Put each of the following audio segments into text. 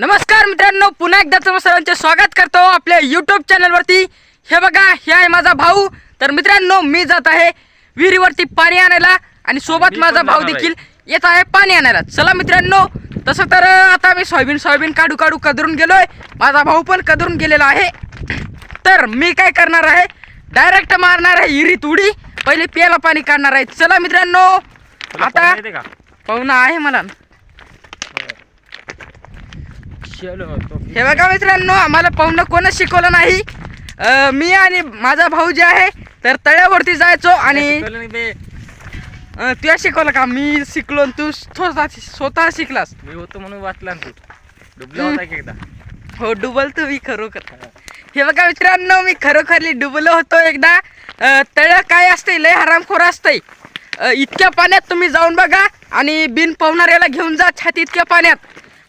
नमस्कार मित्रांनो पुन्हा एकदा तुम्हा सर्वांचे स्वागत करतो आपल्या युट्यूब चॅनलवरती हे बघा हे आहे माझा भाऊ. तर मित्रांनो मी जात आहे विहिरीवरती पाणी आणायला आणि सोबत माझा भाऊ देखील येत आहे पाणी आणायला. चला मित्रांनो तसं तर आता मी सोयाबीन सोयाबीन काढू काढू कदरून गेलोय. माझा भाऊ पण कदरून गेलेला आहे. तर मी काय करणार आहे? डायरेक्ट मारणार आहे विहिरीत उडी. पहिले प्यायला पाणी काढणार आहे. चला मित्रांनो आता पाहुणा आहे मला. हे बघा मित्रांनो आम्हाला पाहुणं कोणच शिकवलं नाही. अं, मी आणि माझा भाऊ जे आहे तर तळ्यावरती जायचो आणि अं, तुला शिकवलं का? मी शिकलो आणि तू स्वतः स्वतः शिकलास. मी होतो म्हणून वाचला ना तू. डुबला होता की एकदा. हो डुबल तू मी खरोखर. हे बघा मित्रांनो मी खरोखरली डुबलो होतो एकदा. अं, तळं काय असते लय हरामखोर असतंय. अं, इतक्या पाण्यात तुम्ही जाऊन बघा आणि बिन पोहणाऱ्याला घेऊन जा छाती इतक्या पाण्यात.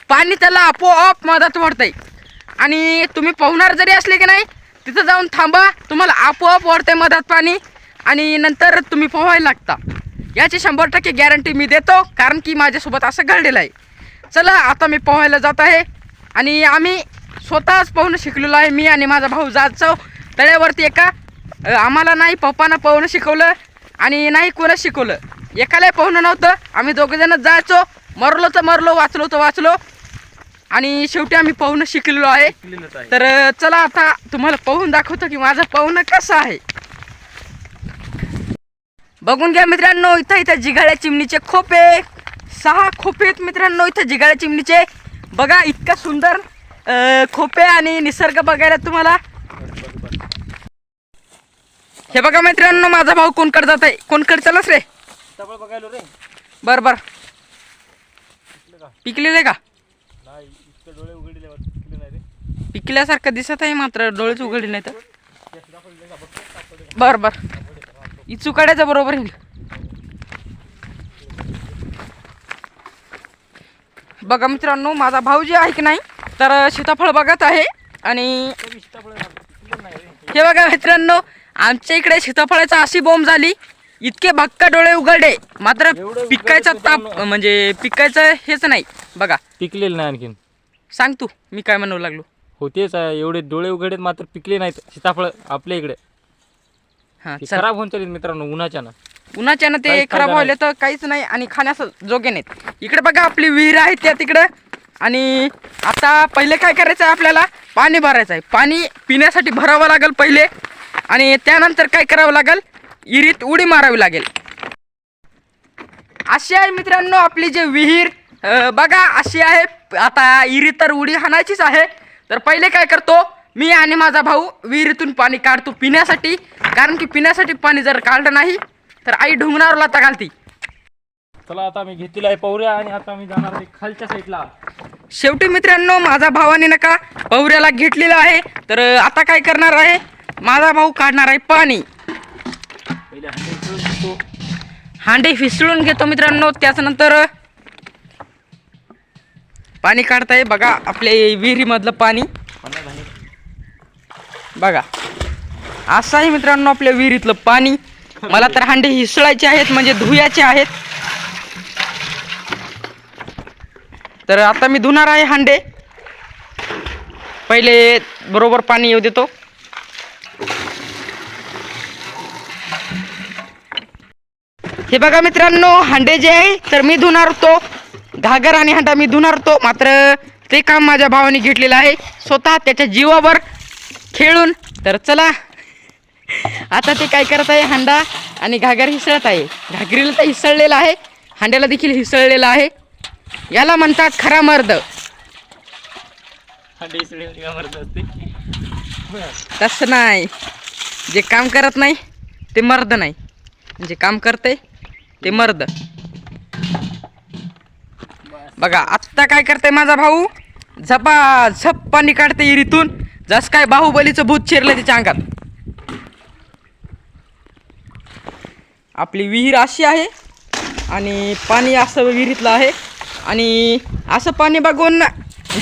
पाणी त्याला आपोआप मदत वाढतंय. आणि तुम्ही पोहणार जरी असले की नाही तिथं जाऊन थांबा तुम्हाला आपोआप वाढतंय मधात पाणी. आणि नंतर तुम्ही पोहायला लागता. याची शंभर टक्के गॅरंटी मी देतो कारण की माझ्यासोबत असं घडलेलं आहे. चला आता मी पोहायला जात आहे. आणि आम्ही स्वतःच पोहणं शिकलेलो आहे मी आणि माझा भाऊ जायचो तळ्यावरती एका आम्हाला नाही पप्पानं पोहणं शिकवलं. आणि नाही कोणच शिकवलं. एकालाही पोहणं नव्हतं. आम्ही दोघंजणच जायचो. मरलो तर मरलो वाचलो तर वाचलो. आणि शेवटी आम्ही पोहणं शिकलेलो आहे. तर चला आता तुम्हाला पोहून दाखवतो की माझं पोहणं कसं आहे. बघून घ्या मित्रांनो इथं इथं जिगाळ्या चिमणीचे खोपे. सहा खोपे आहेत मित्रांनो इथं जिगाळ्या चिमणीचे. बघा इतका सुंदर खोपे आणि निसर्ग बघायला तुम्हाला. हे बघा मित्रांनो माझा भाऊ कोणकडे जात आहे? कोणकडे चलास रे? सगळं बघायला रे. बर बर. पिकलेले का नाही इतकं डोळे उघडले शिकले नाही रे पिकल्यासारखं दिसत आहे मात्र डोळेच उघडले नाही तर बर बर. काढायचं बरोबर येईल. बघा मित्रांनो माझा भाऊ जे आहे की नाही तर सीताफळ बघत आहे आणि हे बघा मित्रांनो आमच्या इकडे सीताफळाचा अशी बोंब झाली इतके भक्का डोळे उघडले. मात्र पिकायचा ताप. म्हणजे पिकायचं हेच नाही. बघा. पिकलेलं नाही आणखीन. सांग तू मी काय म्हणू लागलो? होतेच आहे. एवढे डोळे उघडेत मात्र पिकले नाहीत सीताफळ आपल्या इकडे. हां ते चल. खराब होऊन चालेल मित्रांनो उन्हाच्या ना उन्हाच्यानं ते काहीच खराब फायदा व्हायला तर काहीच नाही आणि खाण्यास जोगे नाहीत. इकडे बघा आपली विहीर आहे त्या तिकडं. आणि आता पहिले काय करायचं आहे आपल्याला? पाणी भरायचं आहे. पाणी पिण्यासाठी भरावं लागेल पहिले. आणि त्यानंतर काय करावं लागेल? विहिरीत उडी मारावी लागेल. अशी आहे मित्रांनो आपली जे विहीर. अं, बघा अशी आहे. आता विहिरीत तर उडी हाणायचीच आहे. तर पहिले काय करतो मी आणि माझा भाऊ विहिरीतून पाणी काढतो पिण्यासाठी. कारण की पिण्यासाठी पाणी जर काढलं नाही तर आई ढुंगणावर लाता घालती. चला आता मी घेतलेला आहे पवऱ्या आणि आता मी जाणार आहे खालच्या साईडला. शेवटी मित्रांनो माझा भावाने नका पवऱ्याला घेतलेला आहे. तर आता काय करणार आहे? माझा भाऊ काढणार आहे पाणी. पहिले. हांडे फिसळून घेतो मित्रांनो. त्याच्यानंतर पाणी काढताय बघा आपल्या विहिरीमधलं पाणी. बघा. असं आहे मित्रांनो आपल्या विहिरीतलं पाणी. मला तर हांडे हिसळायचे आहेत म्हणजे धुयाचे आहेत. तर आता मी धुणार आहे हांडे. पहिले बरोबर पाणी येऊ देतो. हे बघा मित्रांनो हांडे जे आहे तर मी धुणार होतो. घागर आणि हांडा मी धुणार होतो मात्र ते काम माझ्या भावाने घेतलेलं आहे. स्वतः त्याच्या जीवावर खेळून तर चला. आता ते काय करत आहे? हांडा आणि घागर हिसळत आहे. घागरीला तर हिसळलेला आहे. हांड्याला देखील हिसळलेला आहे. याला म्हणतात खरा मर्द. तसं नाही. जे काम करत नाही ते मर्द नाही. जे काम करते ते मर्द. बघा आत्ता काय करते माझा भाऊ? झपा झप पाणी काढते इरीतून जस काय बाहुबलीचं भूत शिरलं त्याच्या अंगात. आपली विहीर अशी आहे आणि पाणी असं विहिरीतलं आहे. आणि असं पाणी बघून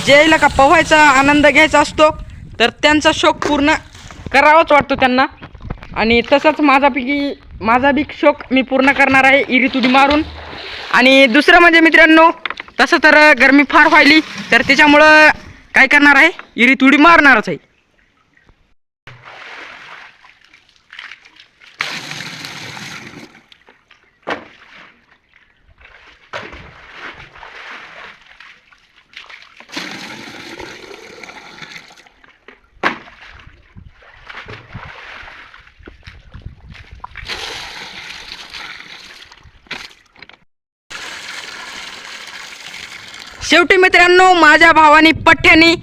ज्याला का पोहायचा आनंद घ्यायचा असतो तर त्यांचा शौक पूर्ण करावाच वाटतो त्यांना. आणि तसंच माझापैकी माझा बी शौक मी पूर्ण करणार आहे इरी उडी मारून. आणि दुसरं म्हणजे मित्रांनो तसं तर गरमी फार व्हायली तर त्याच्यामुळं काय करणार आहे? इरी तुडी मारणारच आहे. शेवटी मित्रांनो माझ्या भावानी पठ्ठ्यानी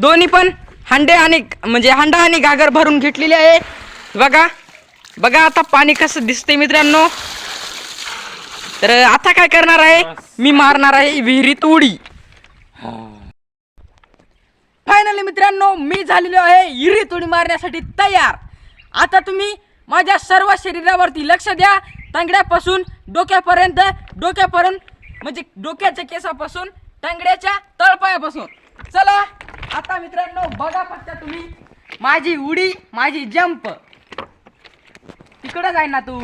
दोन्ही पण हंडे आणि म्हणजे हंडा आणि गागर भरून घेतलेली आहे. बघा बघा आता पाणी कसं दिसतंय मित्रांनो. तर आता काय करणार आहे? मी मारणार आहे विहिरीत उडी. फायनली मित्रांनो मी झालेलो आहे विहिरीत उडी मारण्यासाठी तयार. आता तुम्ही माझ्या सर्व शरीरावरती लक्ष द्या. तांगड्यापासून डोक्यापर्यंत डोक्यापर्यंत म्हणजे डोक्याच्या केसापासून टांगड्याच्या तळपायापासून. चला आता मित्रांनो बघा फक्त तुम्ही. माझी उडी माझी जंप तिकडं जाय ना तू.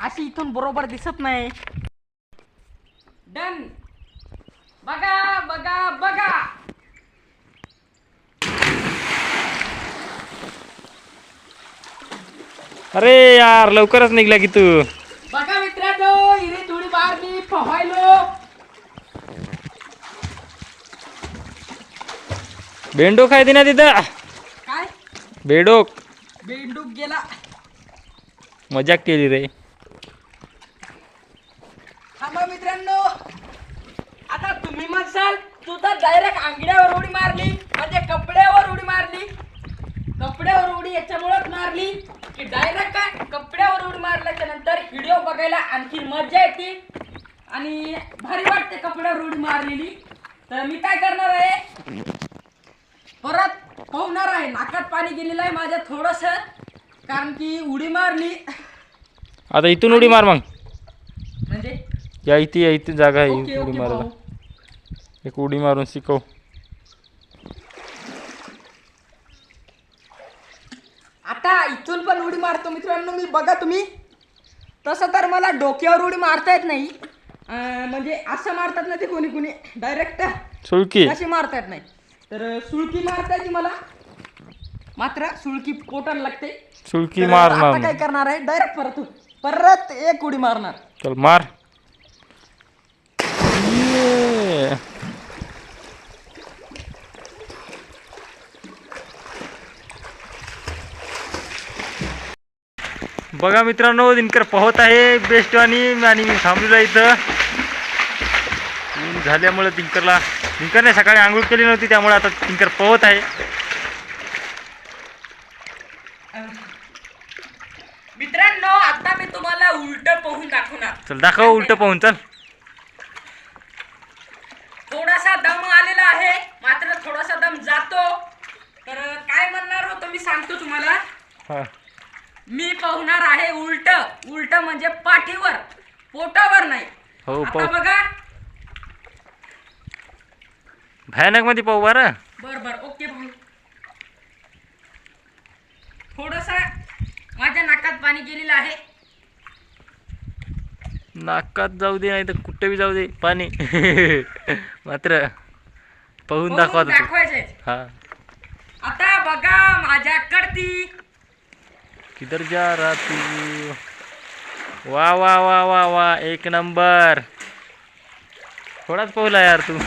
अशी इथून बरोबर दिसत नाही. डन बघा बघा बघा. अरे यार लवकरच निघला की तू. बघा मित्रांनो हिरी थोडी मारली पोहायलो बेंडोक आहे ना तिथं. काय? बेडोक बेंडूक गेला. मजाक केली रे. थांबा मित्रांनो. आता तुम्ही म्हणसाल तू तर डायरेक्ट आंगड्यावर उडी मारली म्हणजे कपड्यावर उडी मारली. कपड्यावर उडी याच्यामुळेच मारली की डायरेक्ट काय? कपड्यावर उडी मारल्याच्या नंतर व्हिडिओ बघायला आणखी मजा येते. आणि भारी वाटते कपड्यावर उडी मारलेली. तर मी काय करणार आहे? परत पोहणार आहे. नाकात पाणी गेलेलं आहे माझ्या थोडस. कारण की उडी मारली. आता इथून उडी मार मग. म्हणजे? या इथे या इथे जागा आहे. उडी ओके मारायला. एक उडी मारून शिकव. आता इथून पण उडी मारतो मित्रांनो. मी बघा तुम्ही. तसं तर मला डोक्यावर उडी मारता येत नाही. अं, म्हणजे असं मारतात ना ते कोणी कोणी. डायरेक्ट सुळकी. अशी मारता येत नाही. तर सुळकी मारता येते मला? मात्र सुळकी पोटाला लागते. सुळकी तर मारणार आता काय करणार आहे? डायरेक्ट परत परत एक उडी मारणार. चल मार. ये. बघा मित्रांनो दिनकर पोहत आहे बेस्ट आणि आणि मी थांबलेलो आहे इथं. ऊन झाल्यामुळे दिनकरला दिनकरने सकाळी आंघोळ केली नव्हती त्यामुळे आता दिनकर पोहत आहे. मित्रांनो आता मी तुम्हाला उलट पोहून दाखवणार. चल दाखव उलट पोहून चल. थोडासा दम आलेला आहे मात्र थोडासा दम जातो. तर काय म्हणणार होतो मी सांगतो तुम्हाला. हा. मी पाहणार आहे उलट. उलट म्हणजे पाठीवर पोटावर नाही. हो आता पाहू बघा भयानकमध्ये पाहू बरं. बर बर ओके भाऊ. थोडसा माझ्या नाकात पाणी गेलेलं आहे. नाकात जाऊ दे नाही तर कुठे बी जाऊ दे पाणी. मात्र पाहून बघून दाखवा आता तू. दाखवायचंय. हा. आता बघा माझ्या कडती. किधर जा रहा तू? वा वा वा वा वा एक नंबर. थोडाच पोहला यार तू.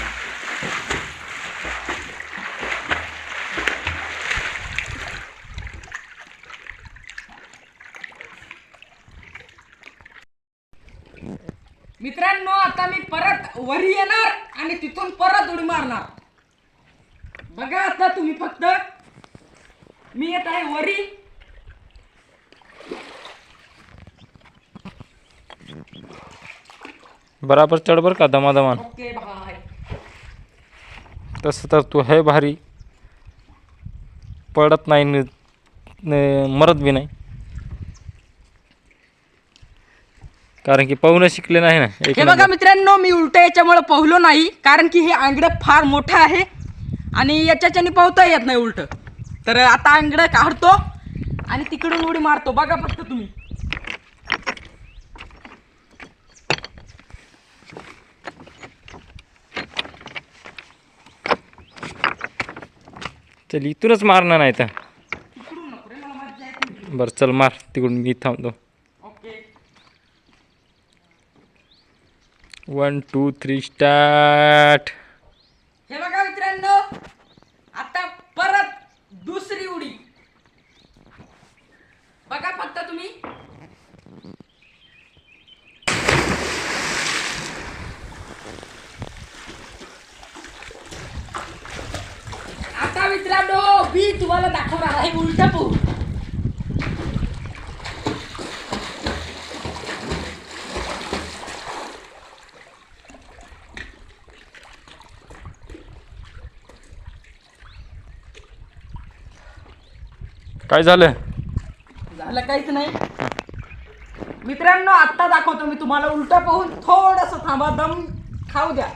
मित्रांनो आता मी परत वरी येणार आणि तिथून परत उडी मारणार. बघा आता तुम्ही फक्त. मी येत आहे वरी. बराबर चढ बर का दमादमान? ओके भाई तसं तर तू है भारी. पडत नाही मरत बी नाही. कारण की पाहून शिकले नाही ना. एक हे बघा मित्रांनो मी उलट याच्यामुळे पाहलो नाही कारण की हे आंगडं फार मोठं आहे आणि याच्याच्याने पाहता येत नाही उलट. तर आता आंगडं काढतो आणि तिकडून उडी मारतो. बघा फक्त तुम्ही. चल इथूनच मारणार नाही तर. बरं चल मार. तिकडून मी थांबतो. वन टू थ्री स्टार्ट हे बघा मित्रांनो आता परत दुसरी उडी. बघा फक्त तुम्ही. आता मित्रांनो मी तुम्हाला दाखवणार आहे उलट काय झालं? झालं काहीच नाही. मित्रांनो आत्ता दाखवतो मी तुम्हाला उलटा पाहून. थोडस थांबा दम खाऊ द्या.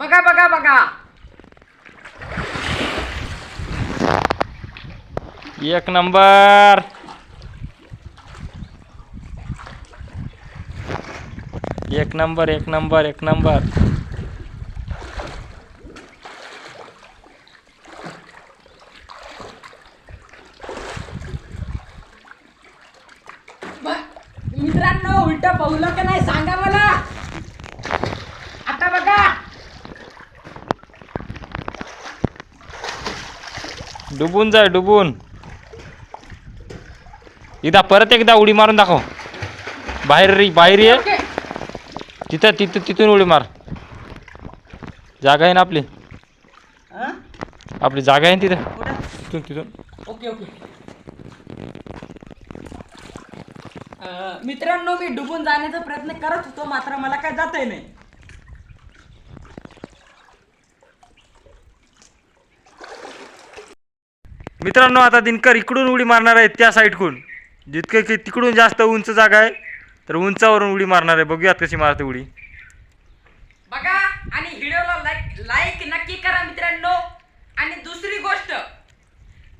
बघा बघा बघा. एक नंबर. एक नंबर एक नंबर एक नंबर ब- मित्रांनो उलट पाहुलं का नाही सांगा मला आता बघा डुबून जाय डुबून. एकदा परत एकदा उडी मारून दाखव. बाहेर रे बाहेर ये. तिथं तिथं तिथून उडी मार. जागा आहे ना आपली? आपली जागा आहे ना तिथं? तिथून तिथून. ओके ओके मित्रांनो मी डुबून जाण्याचा प्रयत्न करत होतो मात्र मला काय जाता नाही. मित्रांनो आता दिनकर इकडून उडी मारणार आहे त्या साईडकडून. जितके की तिकडून जास्त उंच जागा आहे तर उंचावरून उडी मारणार आहे. बघूयात कशी मारते उडी. बघा आणि व्हिडिओला लाईक लाईक नक्की करा मित्रांनो. आणि दुसरी गोष्ट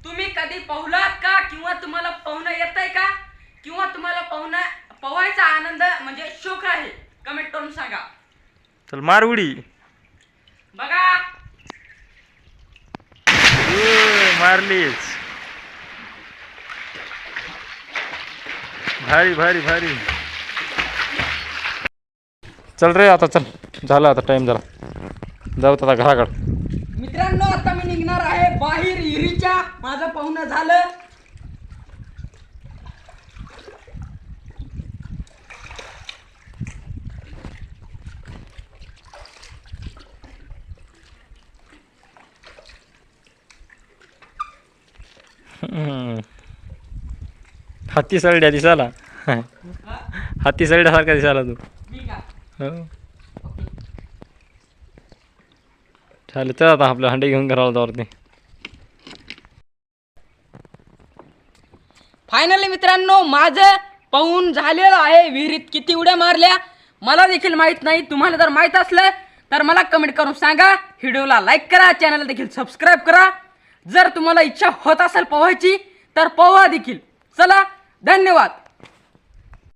तुम्ही कधी पाहुलात का? किंवा तुम्हाला पाहुणं येत आहे का? किंवा तुम्हाला पाहुणं पोहायचा आनंद म्हणजे शोक आहे? कमेंट करून सांगा. चल मार उडी. बघा मारलीच. भारी भारी भारी. चल रे आता चल. झालं आता टाइम झाला जाऊ आता घराकडं. मित्रांनो आता मी निघणार आहे बाहेर विहिरीच्या. माझं पाहुणं झालं. हत्ती सरड्या दिसाला हत्ती सरड्यासारखा दिसाला तू. हो. चालेल तर आता आपलं हंडे घेऊन घराला जावरती. फायनली मित्रांनो माझं पाहून झालेलं आहे. विहिरीत किती उड्या मारल्या मला देखील माहीत नाही. तुम्हाला जर माहीत असलं तर मला कमेंट करून सांगा. व्हिडिओला लाईक करा चॅनलला देखील सबस्क्राईब करा. जर तुम्हाला इच्छा होत असेल पोहायची तर पोहा देखील. चला धन्यवाद.